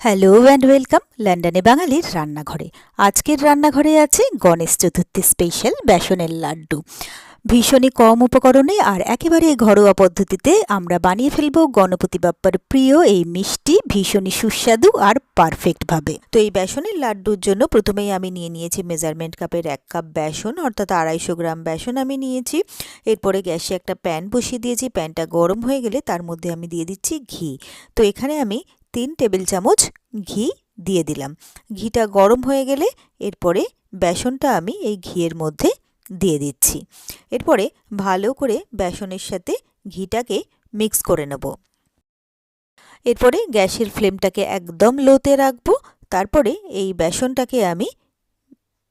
Hello and welcome লন্ডনে বাঙালির রান্নাঘরে। আজকের রান্নাঘরে আছে গণেশ চতুর্থী স্পেশাল বেসনের লাড্ডু। ভীষণই কম উপকরণে আর একেবারে ঘরোয়া পদ্ধতিতে আমরা বানিয়ে ফেলব গণপতি বাপ্পার প্রিয় এই মিষ্টি, ভীষণই সুস্বাদু আর পারফেক্টভাবে তো এই বেসনের লাড্ডুর জন্য প্রথমেই আমি নিয়ে নিয়েছি মেজারমেন্ট কাপের এক কাপ বেসন, অর্থাৎ আড়াইশো গ্রাম বেসন আমি নিয়েছি। এরপরে গ্যাসে একটা প্যান বসিয়ে দিয়েছি। প্যানটা গরম হয়ে গেলে তার মধ্যে আমি দিয়ে দিচ্ছি ঘি। তো এখানে আমি তিন টেবিল চামচ ঘি দিয়ে দিলাম। ঘিটা গরম হয়ে গেলে এরপরে বেসনটা আমি এই ঘিয়ের মধ্যে দিয়ে দিচ্ছি। এরপরে ভালো করে বেসনের সাথে ঘিটাকে মিক্স করে নেব। এরপরে গ্যাসের ফ্লেমটাকে একদম লোতে রাখব। তারপরে এই বেসনটাকে আমি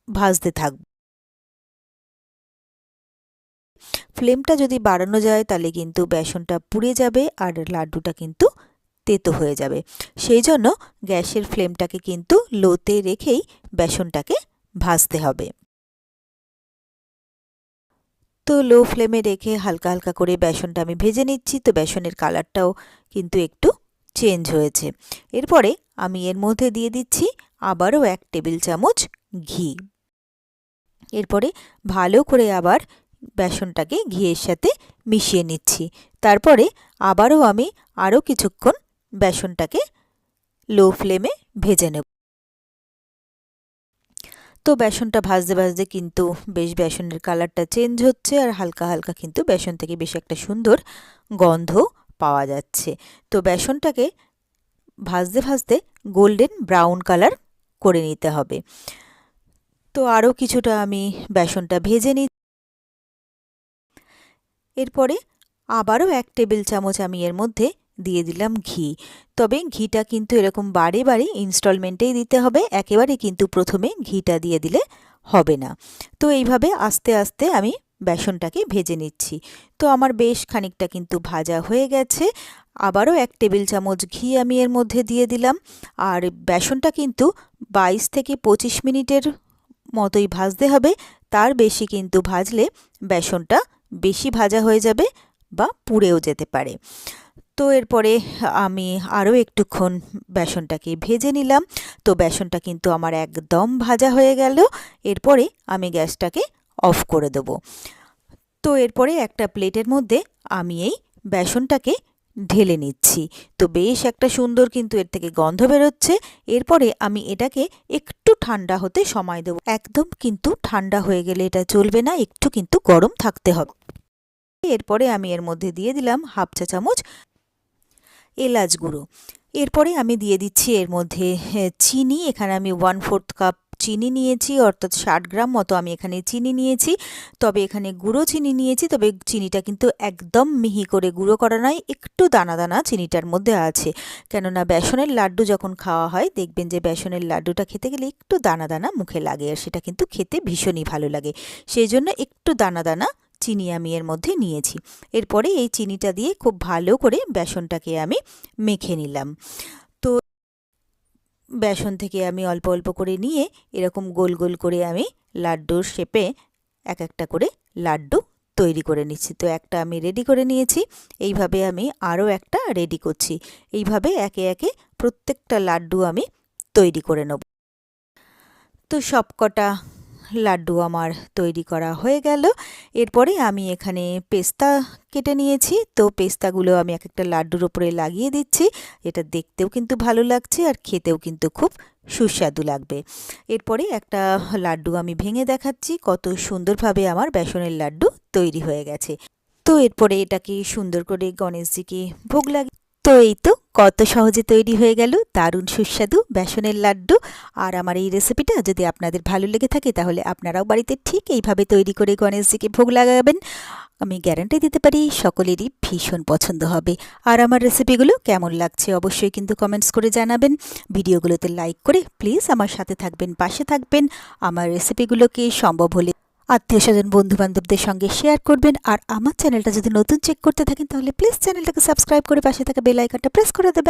ভাজতে থাকব। ফ্লেমটা যদি বাড়ানো যায় তাহলে কিন্তু বেসনটা পুড়ে যাবে আর লাড্ডুটা কিন্তু তেতো হয়ে যাবে। সেই জন্য গ্যাসের ফ্লেমটাকে কিন্তু লোতে রেখেই বেসনটাকে ভাজতে হবে। তো লো ফ্লেমে রেখে হালকা হালকা করে বেসনটা আমি ভেজে নিচ্ছি। তো বেসনের কালারটাও কিন্তু একটু চেঞ্জ হয়েছে। এরপরে আমি এর মধ্যে দিয়ে দিচ্ছি আবারও এক টেবিল চামচ ঘি। এরপরে ভালো করে আবার বেসনটাকে ঘিয়ের সাথে মিশিয়ে নিচ্ছি। তারপরে আবারও আমি আরও কিছুক্ষণ বেসনটাকে লো ফ্লেমে ভেজে নেব। তো বেসনটা ভাজতে ভাজতে কিন্তু বেশ বেসনের কালারটা চেঞ্জ হচ্ছে আর হালকা হালকা কিন্তু বেসন থেকে বেশ একটা সুন্দর গন্ধ পাওয়া যাচ্ছে। তো বেসনটাকে ভাজতে ভাজতে গোল্ডেন ব্রাউন কালার করে নিতে হবে। তো আরও কিছুটা আমি বেসনটা ভেজে নিই এরপরে আবারও এক টেবিল চামচ আমি এর মধ্যে দিয়ে দিলাম ঘি। তবে ঘিটা কিন্তু এরকম বারে বারে ইনস্টলমেন্টেই দিতে হবে, একেবারে কিন্তু প্রথমে ঘিটা দিয়ে দিলে হবে না। তো এইভাবে আস্তে আস্তে আমি বেসনটাকে ভেজে নিচ্ছি। তো আমার বেশ খানিকটা কিন্তু ভাজা হয়ে গেছে। আবারও এক টেবিল চামচ ঘি আমি এর মধ্যে দিয়ে দিলাম। আর বেসনটা কিন্তু বাইশ থেকে পঁচিশ মিনিটের মতোই ভাজতে হবে। তার বেশি কিন্তু ভাজলে বেসনটা বেশি ভাজা হয়ে যাবে বা পুড়েও যেতে পারে। তো এরপরে আমি আরও একটুক্ষণ বেসনটাকে ভেজে নিলাম। তো বেসনটা কিন্তু আমার একদম ভাজা হয়ে গেল। এরপরে আমি গ্যাসটাকে অফ করে দেব। তো এরপরে একটা প্লেটের মধ্যে আমি এই বেসনটাকে ঢেলে নিচ্ছি। তো বেশ একটা সুন্দর কিন্তু এর থেকে গন্ধ বেরোচ্ছে। এরপরে আমি এটাকে একটু ঠান্ডা হতে সময় দেব। একদম কিন্তু ঠান্ডা হয়ে গেলে এটা চলবে না, একটু কিন্তু গরম থাকতে হবে। এরপরে আমি এর মধ্যে দিয়ে দিলাম হাফ চা চামচ এলাচ গুঁড়ো। এরপরে আমি দিয়ে দিচ্ছি এর মধ্যে চিনি। এখানে আমি ওয়ান ফোর্থ কাপ চিনি নিয়েছি, অর্থাৎ ষাট গ্রাম মতো আমি এখানে চিনি নিয়েছি। তবে এখানে গুঁড়ো চিনি নিয়েছি, তবে চিনিটা কিন্তু একদম মিহি করে গুঁড়ো করা নয়, একটু দানা দানা চিনিটার মধ্যে আছে। কেননা বেসনের লাড্ডু যখন খাওয়া হয়, দেখবেন যে বেসনের লাড্ডুটা খেতে গেলে একটু দানা দানা মুখে লাগে, আর সেটা কিন্তু খেতে ভীষণই ভালো লাগে। সেই জন্য একটু দানা দানা চিনি আমি এর মধ্যে নিয়েছি। এরপরে এই চিনিটা দিয়ে খুব ভালো করে বেসনটাকে আমি মেখে নিলাম। তো বেসন থেকে আমি অল্প অল্প করে নিয়ে এরকম গোল গোল করে আমি লাড্ডুর শেপে এক একটা করে লাড্ডু তৈরি করে নিচ্ছি। তো একটা আমি রেডি করে নিয়েছি। এইভাবে আমি আরও একটা রেডি করছি। এইভাবে একে একে প্রত্যেকটা লাড্ডু আমি তৈরি করে নেব। তো সবকটা লাড্ডু আমার তৈরি করা হয়ে গেল। এরপরে আমি এখানে পেস্তা কেটে নিয়েছি। তো পেস্তাগুলো আমি এক একটা লাড্ডুর ওপরে লাগিয়ে দিচ্ছি। এটা দেখতেও কিন্তু ভালো লাগছে আর খেতেও কিন্তু খুব সুস্বাদু লাগবে। এরপরে একটা লাড্ডু আমি ভেঙে দেখাচ্ছি। কত সুন্দরভাবে আমার বেসনের লাড্ডু তৈরি হয়ে গেছে। তো এরপরে এটাকে সুন্দর করে গণেশজিকে ভোগ লাগে তো এই তো, কত সহজে তৈরি হয়ে গেল, দারুণ সুস্বাদু বেসনের লাড্ডু। আর আমার এই রেসিপিটা যদি আপনাদের ভালো লেগে থাকে, তাহলে আপনারাও বাড়িতে ঠিক এইভাবে তৈরি করে গণেশজিকে ভোগ লাগাবেন। আমি গ্যারান্টি দিতে পারি, সকলেরই ভীষণ পছন্দ হবে। আর আমার রেসিপিগুলো কেমন লাগছে, অবশ্যই কিন্তু কমেন্টস করে জানাবেন। ভিডিওগুলোতে লাইক করে প্লিজ আমার সাথে থাকবেন, পাশে থাকবেন। আমার রেসিপিগুলোকে সম্ভব হলে আত্মীয় স্বজন বন্ধু বান্ধবদের সঙ্গে শেয়ার করবেন। আর আমার চ্যানেলটা যদি নতুন চেক করতে থাকেন, তাহলে প্লিজ চ্যানেলটাকে সাবস্ক্রাইব করে পাশে থাকা বেল আইকনটা প্রেস করে দেবেন।